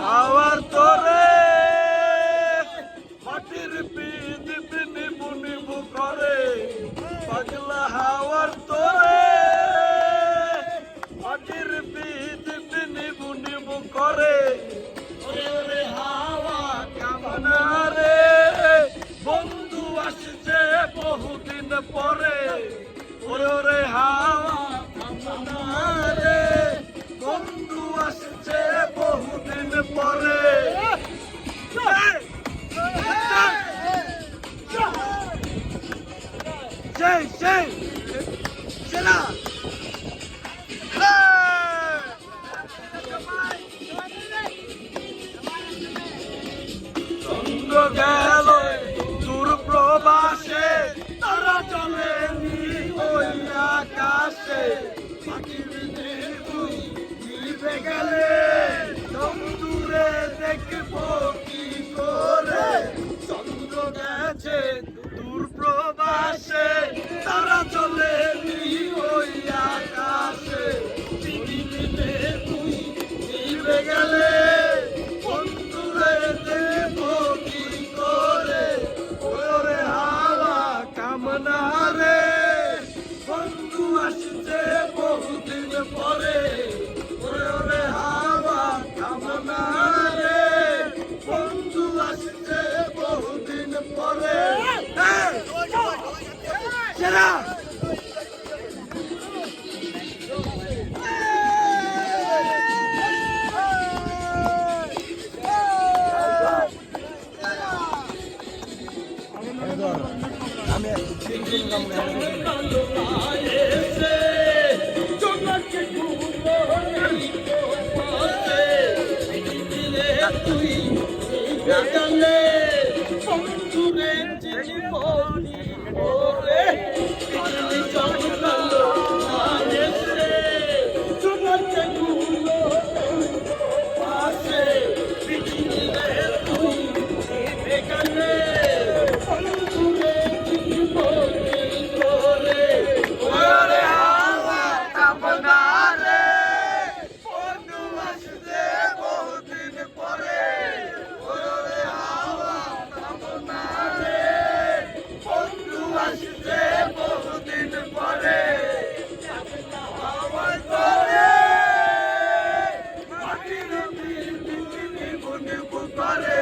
আমার তোরে। মাটির পি দিবি নিবু নিবু করে। পাগলা দেখে ছুটে বহুদিন পরে ওরে ওরে হাওয়া কামনা রে বন্ধু আসছে Yeah. করে।